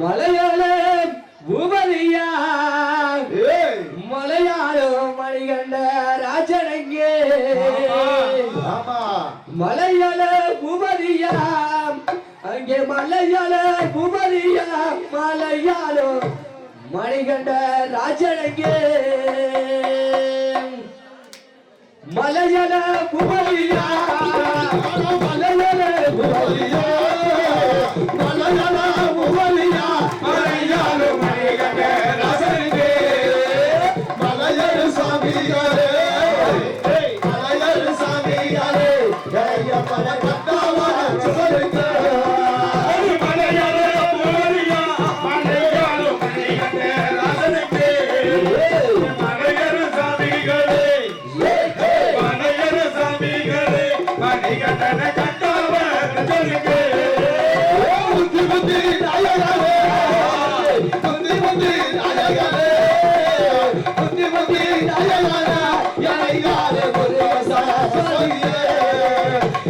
மலையாளம் உபதியா மலையாளம் மணிகண்ட ராஜனங்கே மலையாள உபதியா அங்கே மலையாள உபதியா மலையாளம் மணிகண்ட ராஜனங்கே மலையாள உபதியா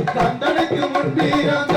தண்டனைக்கு முன்பே அந்த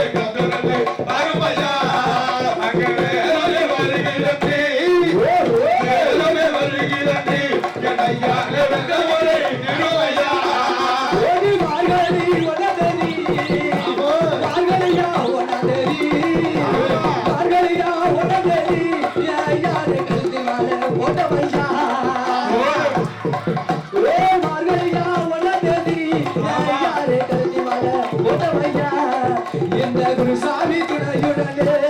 Come on. குருசாமி துணையுடனே.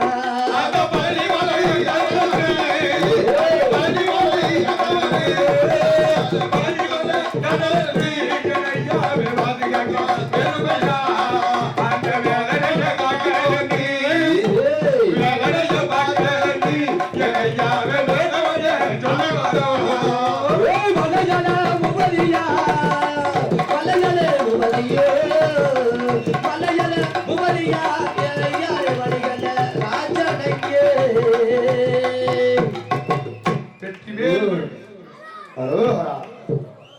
ஓய் மதஜன முகதியா